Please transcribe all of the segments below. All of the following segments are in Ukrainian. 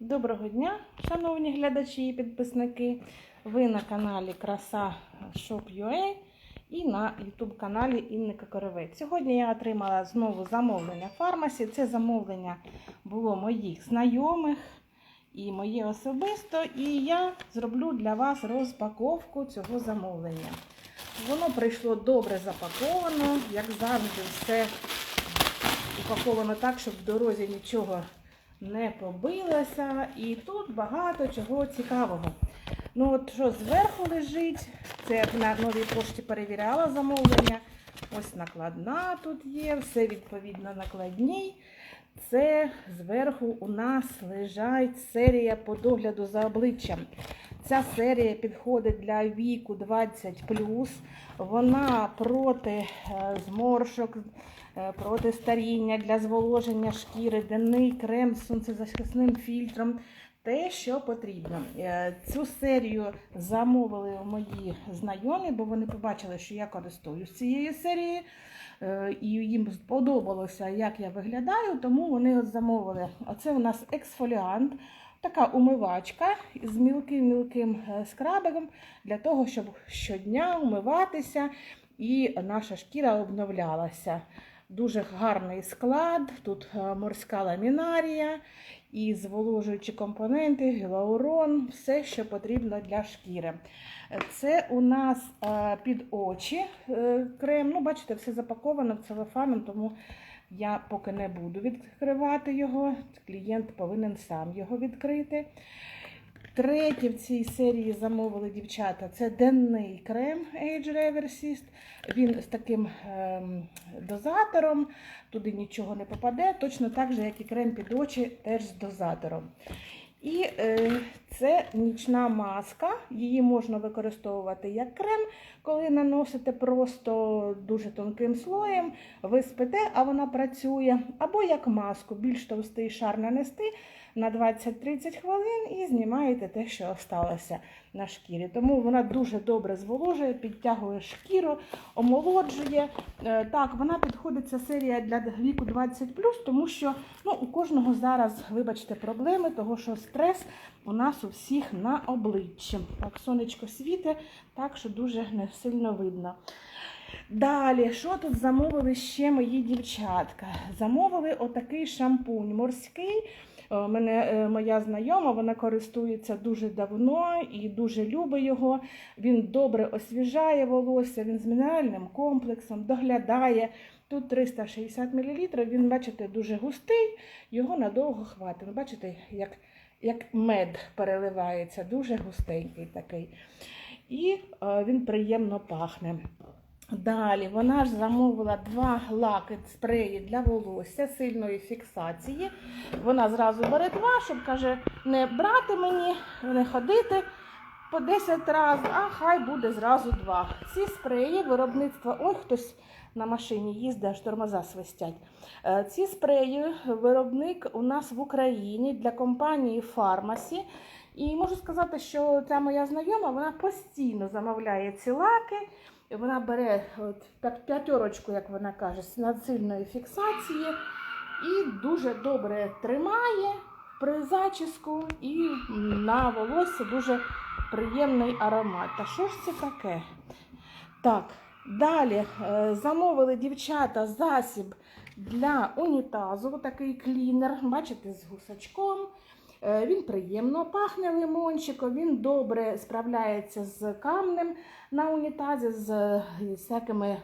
Доброго дня, шановні глядачі і підписники. Ви на каналі Краса Shop.ua і на YouTube каналі Інни Кокоровець. Сьогодні я отримала знову замовлення в фармасі. Це замовлення було моїх знайомих і моє особисто. І я зроблю для вас розпаковку цього замовлення. Воно прийшло добре запаковано, як завжди, все упаковано так, щоб в дорозі нічого не побилося. І тут багато чого цікавого. Ну от що зверху лежить, це я на новій пошті перевіряла замовлення. Ось накладна тут є, все відповідно накладній. Це зверху у нас лежить серія по догляду за обличчям. Ця серія підходить для віку 20. Вона проти е, зморшок, проти старіння, для зволоження шкіри, денний крем з сонцезахисним фільтром. Те, що потрібно. Е, Цю серію замовили мої знайомі, бо вони побачили, що я користуюсь цією серією. Е, І їм сподобалося, як я виглядаю, тому вони от замовили. Оце у нас ексфоліант, така умивачка з мілким-мілким е, скрабером для того, щоб щодня умиватися і наша шкіра обновлялася. Дуже гарний склад, тут е, морська ламінарія і зволожуючі компоненти, гіалурон, все, що потрібно для шкіри. Це у нас е, під очі е, крем. Ну, бачите, все запаковано в целофаном, тому я поки не буду відкривати його. Клієнт повинен сам його відкрити. Третє в цій серії замовили дівчата. Це денний крем Age Reversist. Він з таким ем, дозатором, туди нічого не попаде, точно так же, як і крем під очі, теж з дозатором. І е, це нічна маска, її можна використовувати як крем, коли наносите просто дуже тонким слоєм, ви спите, а вона працює, або як маску, більш товстий шар нанести на 20-30 хвилин і знімаєте те, що осталося на шкірі. Тому вона дуже добре зволожує, підтягує шкіру, омолоджує. Е, Так, вона підходить ця серія для віку 20+, тому що ну, у кожного зараз, вибачте, проблеми, того що стрес у нас у всіх на обличчі. Так, сонечко світе, так що дуже не сильно видно. Далі, що тут замовили ще мої дівчатка? Замовили отакий шампунь морський. У мене е, моя знайома, вона користується дуже давно і дуже любить його. Він добре освіжає волосся, він з мінеральним комплексом, доглядає. Тут 360 мл, він, бачите, дуже густий, його надовго хватить. Бачите, як, як мед переливається, дуже густенький такий. І е, він приємно пахне. Далі вона ж замовила два лаки спреї для волосся сильної фіксації. Вона зразу бере два, щоб каже, не брати мені, не ходити по 10 разів, а хай буде зразу два. Ці спреї виробництва, ой, хтось на машині їздить, аж тормоза свистять. Е, Ці спреї виробник у нас в Україні для компанії Фармасі. І можу сказати, що ця моя знайома вона постійно замовляє ці лаки. Вона бере от, п'ятерочку, як вона каже, з надсильної фіксації і дуже добре тримає при зачіску і на волосся дуже приємний аромат. Та що ж це таке? Так, далі е, замовили дівчата засіб для унітазу, такий клінер, бачите, з гусачком. Е, Він приємно пахне лимончиком, він добре справляється з камнем на унітазі, з е, всякими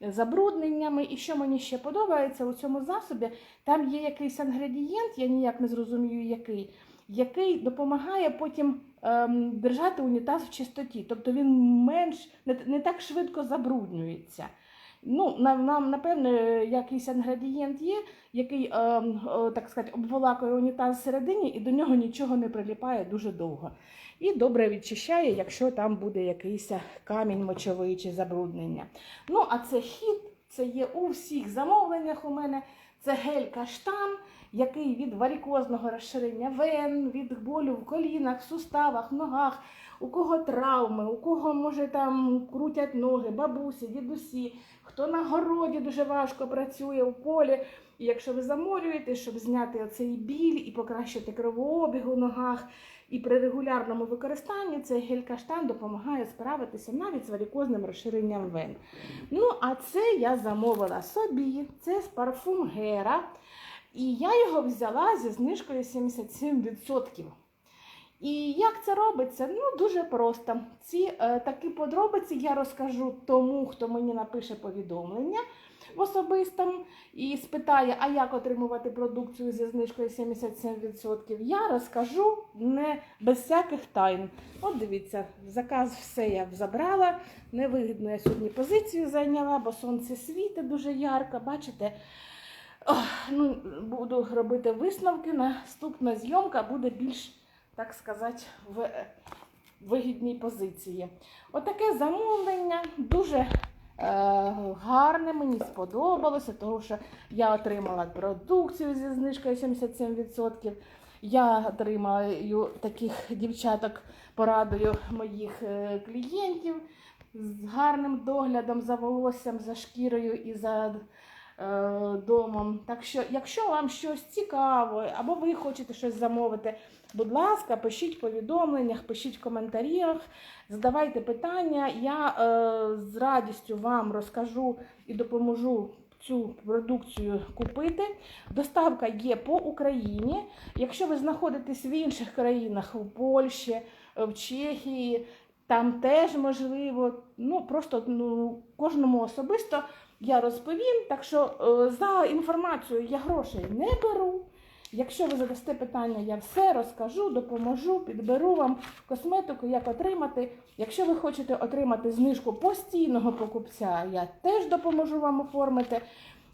забрудненнями. І що мені ще подобається у цьому засобі, там є якийсь інгредієнт, я ніяк не зрозумію, який, який допомагає потім ем, держати унітаз в чистоті. Тобто він менш не, не так швидко забруднюється. Ну, нам, нам, напевне, якийсь інгредієнт є, який, е, е, так сказати, обволакує унітаз всередині і до нього нічого не приліпає дуже довго. І добре відчищає, якщо там буде якийсь камінь мочовий чи забруднення. Ну, а це хід, це є у всіх замовленнях у мене. Це гель каштан, який від варікозного розширення вен, від болю в колінах, суставах, ногах, у кого травми, у кого може там крутять ноги, бабусі, дідусі, хто на городі дуже важко працює у полі. І якщо ви заморюєте, щоб зняти оцей біль і покращити кровообіг у ногах, і при регулярному використанні цей гель-каштан допомагає справитися навіть з варікозним розширенням вен. Ну, а це я замовила собі. Це з парфум Гера. І я його взяла зі знижкою 77%. І як це робиться? Ну, дуже просто. Ці е, такі подробиці я розкажу тому, хто мені напише повідомлення в особистому і спитає, а як отримувати продукцію зі знижкою 77%. Я розкажу не без всяких тайн. От дивіться, заказ все я забрала. Невигідно я сьогодні позицію зайняла, бо сонце світить дуже ярко. Бачите? Ох, ну, буду робити висновки. Наступна зйомка буде більш, так сказати, в е, вигідній позиції. Отаке замовлення дуже е, гарне, мені сподобалося, тому що я отримала продукцію зі знижкою 77%. Я отримаю таких дівчаток, порадую моїх е, клієнтів з гарним доглядом за волоссям, за шкірою і за домом. Так що, якщо вам щось цікаво, або ви хочете щось замовити, будь ласка, пишіть в повідомленнях, пишіть в коментарях, задавайте питання. Я е, з радістю вам розкажу і допоможу. Цю продукцію купити. Доставка є по Україні. Якщо ви знаходитесь в інших країнах, у Польщі, в Чехії, там теж можливо. Ну просто ну, кожному особисто я розповім. Так що е, за інформацію я грошей не беру. Якщо ви задасте питання, я все розкажу, допоможу, підберу вам косметику, як отримати. Якщо ви хочете отримати знижку постійного покупця, я теж допоможу вам оформити.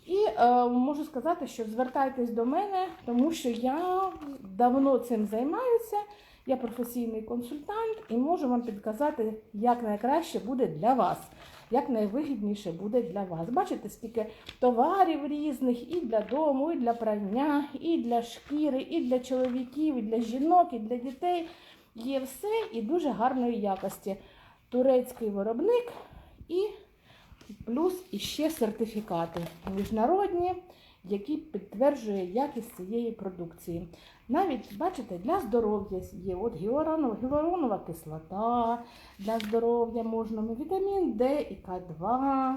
І е, можу сказати, що звертайтесь до мене, тому що я давно цим займаюся. Я професійний консультант і можу вам підказати, як найкраще буде для вас, як найвигідніше буде для вас. Бачите, скільки товарів різних і для дому, і для прання, і для шкіри, і для чоловіків, і для жінок, і для дітей. Є все і дуже гарної якості. Турецький виробник і плюс іще сертифікати міжнародні, які підтверджують якість цієї продукції. Навіть, бачите, для здоров'я є от гіалуронова, кислота, для здоров'я можна вітамін Д і К2,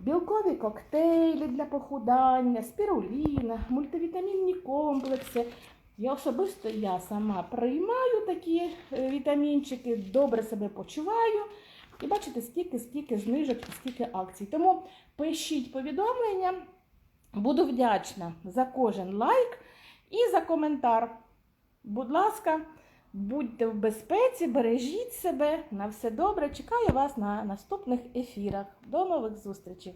білкові коктейлі для похудання, спіруліна, мультивітамінні комплекси. Я особисто я сама приймаю такі е, вітамінчики, добре себе почуваю. І бачите, скільки, скільки знижок і скільки акцій. Тому пишіть повідомлення. Буду вдячна за кожен лайк і за коментар. Будь ласка, будьте в безпеці, бережіть себе. На все добре. Чекаю вас на наступних ефірах. До нових зустрічей!